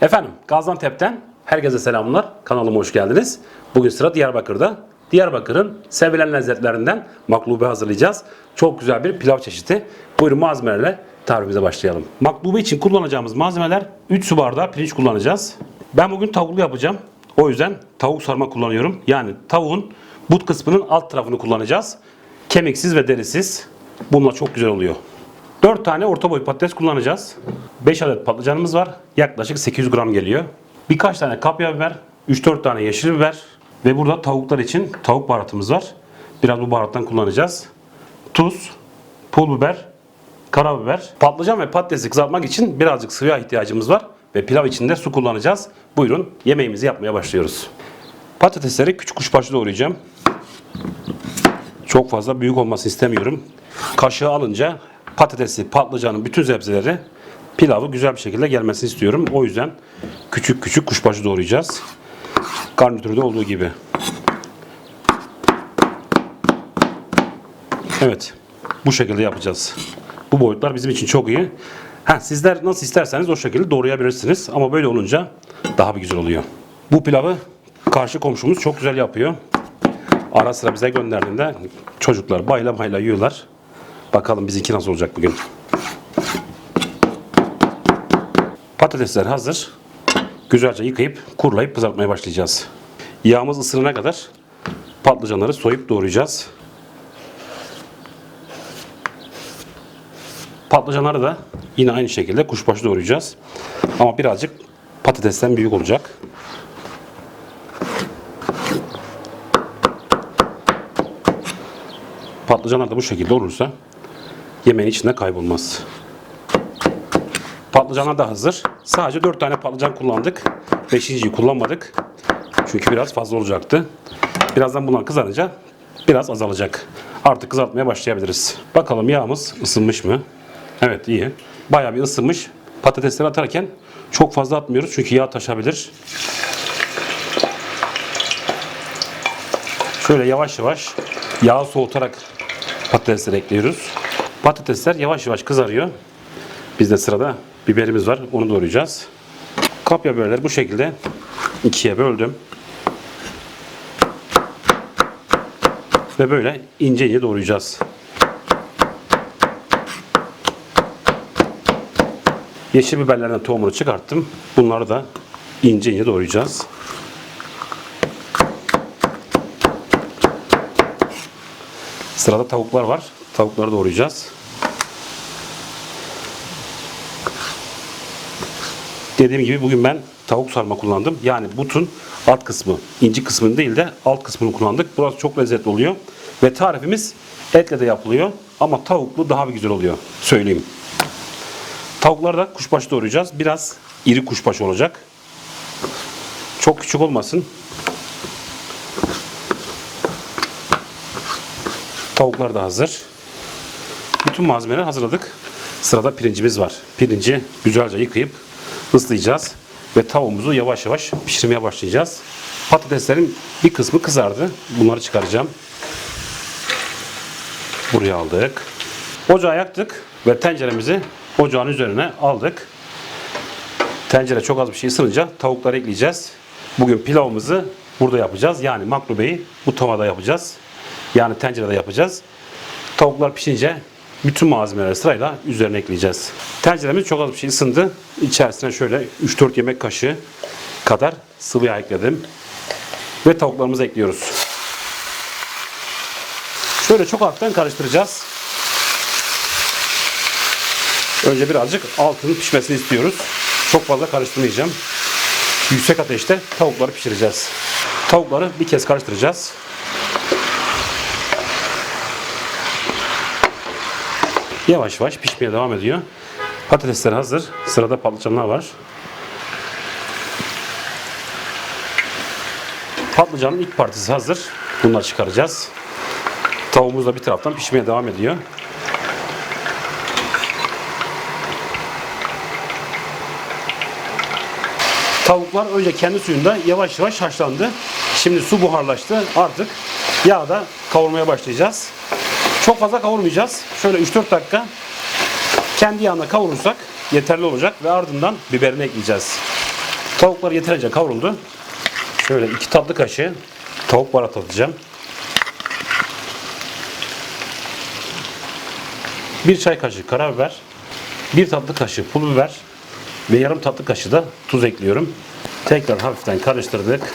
Efendim Gaziantep'ten herkese selamlar. Kanalıma hoş geldiniz. Bugün sıra Diyarbakır'da. Diyarbakır'ın sevilen lezzetlerinden maklube hazırlayacağız. Çok güzel bir pilav çeşidi. Buyurun malzemelerle tarifimize başlayalım. Maklube için kullanacağımız malzemeler 3 su bardağı pirinç kullanacağız. Ben bugün tavuklu yapacağım. O yüzden tavuk sarma kullanıyorum. Yani tavuğun but kısmının alt tarafını kullanacağız. Kemiksiz ve derisiz. Bununla çok güzel oluyor. 4 tane orta boy patates kullanacağız. 5 adet patlıcanımız var. Yaklaşık 800 gram geliyor. Birkaç tane kapya biber, 3-4 tane yeşil biber ve burada tavuklar için tavuk baharatımız var. Biraz bu baharattan kullanacağız. Tuz, pul biber, karabiber. Patlıcan ve patatesi kızartmak için birazcık sıvıya ihtiyacımız var ve pilav için de su kullanacağız. Buyurun yemeğimizi yapmaya başlıyoruz. Patatesleri küçük kuşbaşı doğrayacağım. Çok fazla büyük olmasını istemiyorum. Kaşığı alınca patatesi, patlıcanın bütün sebzeleri pilavı güzel bir şekilde gelmesini istiyorum. O yüzden küçük küçük kuşbaşı doğrayacağız. Garnitürde olduğu gibi. Evet. Bu şekilde yapacağız. Bu boyutlar bizim için çok iyi. Ha, sizler nasıl isterseniz o şekilde doğrayabilirsiniz. Ama böyle olunca daha bir güzel oluyor. Bu pilavı karşı komşumuz çok güzel yapıyor. Ara sıra bize gönderdiğinde çocuklar bayla bayla yiyorlar. Bakalım bizimki nasıl olacak bugün. Patatesler hazır. Güzelce yıkayıp kurulayıp kızartmaya başlayacağız. Yağımız ısınana kadar patlıcanları soyup doğrayacağız. Patlıcanları da yine aynı şekilde kuşbaşı doğrayacağız. Ama birazcık patatesten büyük olacak. Patlıcanlar da bu şekilde olursa yemeğin içinde kaybolmaz. Patlıcanlar da hazır. Sadece 4 tane patlıcan kullandık. 5.yi kullanmadık. Çünkü biraz fazla olacaktı. Birazdan bunlar kızarınca biraz azalacak. Artık kızartmaya başlayabiliriz. Bakalım yağımız ısınmış mı? Evet iyi. Bayağı bir ısınmış. Patatesleri atarken çok fazla atmıyoruz çünkü yağ taşabilir. Şöyle yavaş yavaş yağı soğutarak patatesleri ekliyoruz. Patatesler yavaş yavaş kızarıyor. Bizde sırada biberimiz var. Onu doğrayacağız. Kapya biberleri bu şekilde ikiye böldüm. Ve böyle ince ince doğrayacağız. Yeşil biberlerden tohumunu çıkarttım. Bunları da ince ince doğrayacağız. Sırada tavuklar var. Tavukları doğrayacağız. Dediğim gibi bugün ben tavuk sarma kullandım. Yani butun alt kısmı, inci kısmını değil de alt kısmını kullandık. Burası çok lezzetli oluyor. Ve tarifimiz etle de yapılıyor. Ama tavuklu daha bir güzel oluyor. Söyleyeyim. Tavukları da kuşbaşı doğrayacağız. Biraz iri kuşbaşı olacak. Çok küçük olmasın. Tavuklar da hazır. Bütün malzemeleri hazırladık. Sırada pirincimiz var. Pirinci güzelce yıkayıp ıslayacağız. Ve tavuğumuzu yavaş yavaş pişirmeye başlayacağız. Patateslerin bir kısmı kızardı. Bunları çıkaracağım. Buraya aldık. Ocağı yaktık ve tenceremizi ocağın üzerine aldık. Tencere çok az bir şey ısınınca tavukları ekleyeceğiz. Bugün pilavımızı burada yapacağız. Yani maklubeyi bu tavada yapacağız. Yani tencerede yapacağız. Tavuklar pişince bütün malzemeleri sırayla üzerine ekleyeceğiz. Tenceremiz çok az bir şey ısındı. İçerisine şöyle 3-4 yemek kaşığı kadar sıvı yağ ekledim. Ve tavuklarımızı ekliyoruz. Şöyle çok hafiften karıştıracağız. Önce birazcık altının pişmesini istiyoruz. Çok fazla karıştırmayacağım. Yüksek ateşte tavukları pişireceğiz. Tavukları bir kez karıştıracağız. Yavaş yavaş pişmeye devam ediyor. Patatesler hazır. Sırada patlıcanlar var. Patlıcanın ilk partisi hazır. Bunları çıkaracağız. Tavuğumuz da bir taraftan pişmeye devam ediyor. Tavuklar önce kendi suyunda yavaş yavaş haşlandı. Şimdi su buharlaştı. Artık yağda kavurmaya başlayacağız. Çok fazla kavurmayacağız. Şöyle 3-4 dakika kendi yağında kavurursak yeterli olacak ve ardından biberini ekleyeceğiz. Tavuklar yeterince kavruldu. Şöyle iki tatlı kaşığı tavuk baharat atacağım. Bir çay kaşığı karabiber, bir tatlı kaşığı pul biber ve yarım tatlı kaşığı da tuz ekliyorum. Tekrar hafiften karıştırdık.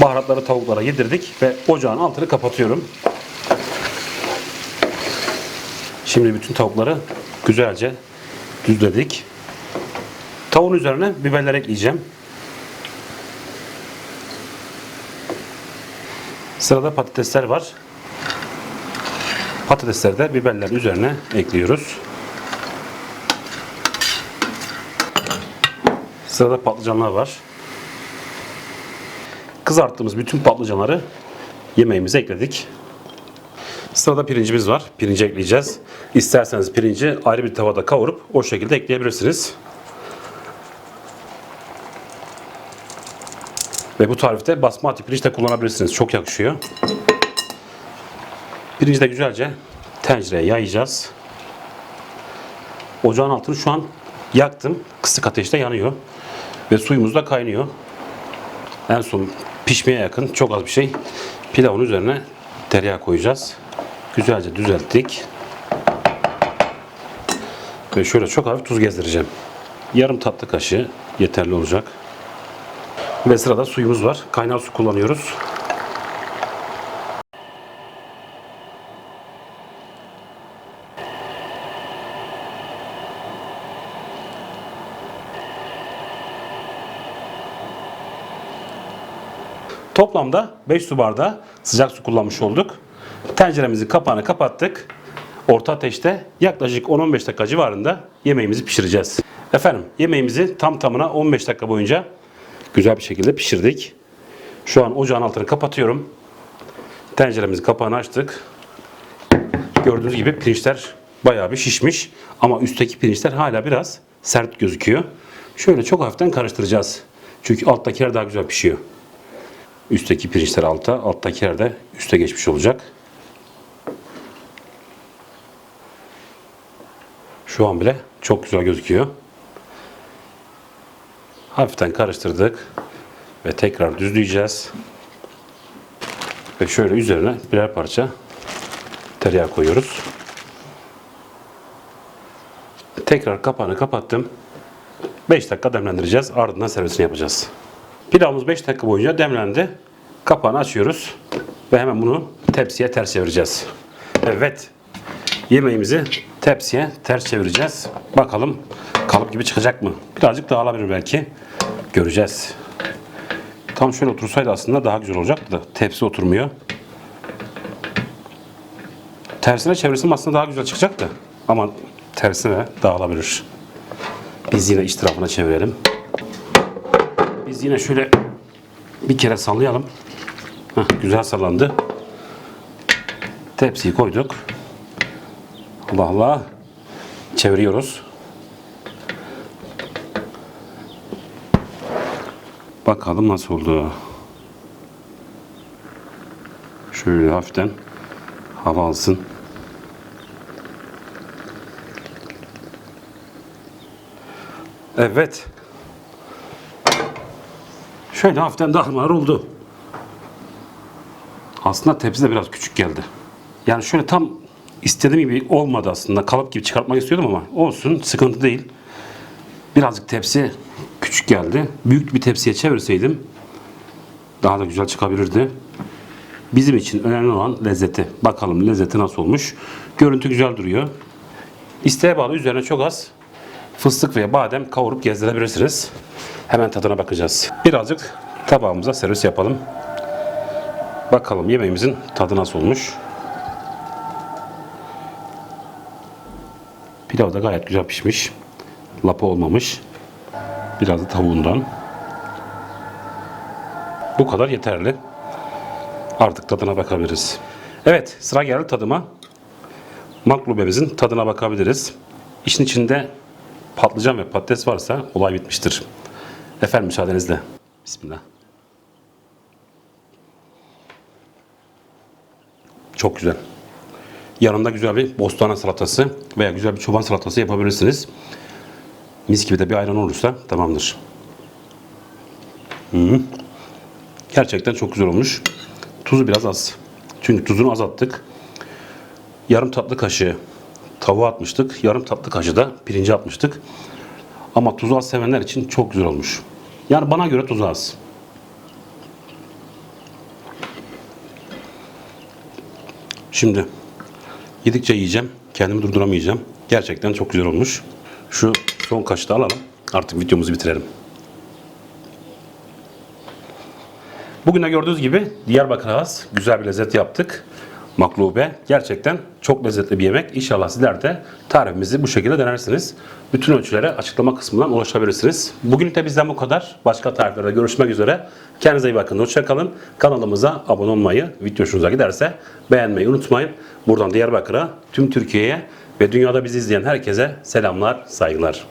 Baharatları tavuklara yedirdik ve ocağın altını kapatıyorum. Şimdi bütün tavukları güzelce düzledik. Tavuğun üzerine biberler ekleyeceğim. Sırada patatesler var. Patatesleri de biberlerin üzerine ekliyoruz. Sırada patlıcanlar var. Kızarttığımız bütün patlıcanları yemeğimize ekledik. Sırada pirincimiz var. Pirinci ekleyeceğiz. İsterseniz pirinci ayrı bir tavada kavurup o şekilde ekleyebilirsiniz. Ve bu tarifte basmati pirinç de kullanabilirsiniz. Çok yakışıyor. Pirinci de güzelce tencereye yayacağız. Ocağın altını şu an yaktım. Kısık ateşte yanıyor. Ve suyumuz da kaynıyor. En son pişmeye yakın çok az bir şey pilavın üzerine tereyağı koyacağız. Güzelce düzelttik. Ve şöyle çok hafif tuz gezdireceğim. Yarım tatlı kaşığı yeterli olacak. Ve sırada suyumuz var. Kaynar su kullanıyoruz. Toplamda 5 su bardağı sıcak su kullanmış olduk. Tenceremizin kapağını kapattık. Orta ateşte yaklaşık 10-15 dakika civarında yemeğimizi pişireceğiz. Efendim yemeğimizi tam tamına 15 dakika boyunca güzel bir şekilde pişirdik. Şu an ocağın altını kapatıyorum. Tenceremizin kapağını açtık. Gördüğünüz gibi pirinçler bayağı bir şişmiş. Ama üstteki pirinçler hala biraz sert gözüküyor. Şöyle çok hafiften karıştıracağız. Çünkü alttakiler daha güzel pişiyor. Üstteki pirinçler alta, alttakiler de üste geçmiş olacak. Şu an bile çok güzel gözüküyor. Hafiften karıştırdık ve tekrar düzleyeceğiz. Ve şöyle üzerine birer parça tereyağı koyuyoruz. Tekrar kapağını kapattım. 5 dakika demlendireceğiz. Ardından servisini yapacağız. Pilavımız 5 dakika boyunca demlendi. Kapağını açıyoruz ve hemen bunu tepsiye ters çevireceğiz. Evet. Yemeğimizi tepsiye ters çevireceğiz. Bakalım kalıp gibi çıkacak mı? Birazcık dağılabilir belki. Göreceğiz. Tam şöyle otursaydı aslında daha güzel olacaktı da tepsi oturmuyor. Tersine çevirsem aslında daha güzel çıkacaktı. Ama tersine dağılabilir. Biz yine iç tarafına çevirelim. Yine şöyle bir kere sallayalım. Heh, güzel sallandı. Tepsiyi koyduk. Allah Allah. Çeviriyoruz. Bakalım nasıl oldu. Şöyle hafiften hava alsın. Evet. Şöyle hafiften dağılmalar oldu. Aslında tepsi de biraz küçük geldi. Yani şöyle tam istediğim gibi olmadı aslında. Kalıp gibi çıkartmak istiyordum ama olsun sıkıntı değil. Birazcık tepsi küçük geldi. Büyük bir tepsiye çevirseydim daha da güzel çıkabilirdi. Bizim için önemli olan lezzeti. Bakalım lezzeti nasıl olmuş. Görüntü güzel duruyor. İsteğe bağlı üzerine çok az fıstık veya badem kavurup gezdirebilirsiniz. Hemen tadına bakacağız. Birazcık tabağımıza servis yapalım. Bakalım yemeğimizin tadı nasıl olmuş. Pilav da gayet güzel pişmiş. Lapa olmamış. Biraz da tavuğundan. Bu kadar yeterli. Artık tadına bakabiliriz. Evet sıra geldi tadıma. Maklubemizin tadına bakabiliriz. İşin içinde patlıcan ve patates varsa olay bitmiştir. Efendim müsaadenizle. Bismillah. Çok güzel. Yanında güzel bir bostana salatası veya güzel bir çoban salatası yapabilirsiniz. Mis gibi de bir ayran olursa tamamdır. Hı. Gerçekten çok güzel olmuş. Tuzu biraz az. Çünkü tuzunu azalttık. Yarım tatlı kaşığı tavuğa atmıştık. Yarım tatlı kaşığı da pirince atmıştık. Ama tuzu az sevenler için çok güzel olmuş. Yani bana göre tuzu az. Şimdi yedikçe yiyeceğim. Kendimi durduramayacağım. Gerçekten çok güzel olmuş. Şu son kaşığı da alalım. Artık videomuzu bitirelim. Bugün de gördüğünüz gibi Diyarbakır'a has güzel bir lezzet yaptık. Maklube gerçekten çok lezzetli bir yemek. İnşallah sizler de tarifimizi bu şekilde denersiniz. Bütün ölçülere açıklama kısmından ulaşabilirsiniz. Bugün de bizden bu kadar. Başka tariflerde görüşmek üzere. Kendinize iyi bakın. Hoşçakalın. Kanalımıza abone olmayı, video hoşunuza giderse beğenmeyi unutmayın. Buradan Diyarbakır'a, tüm Türkiye'ye ve dünyada bizi izleyen herkese selamlar, saygılar.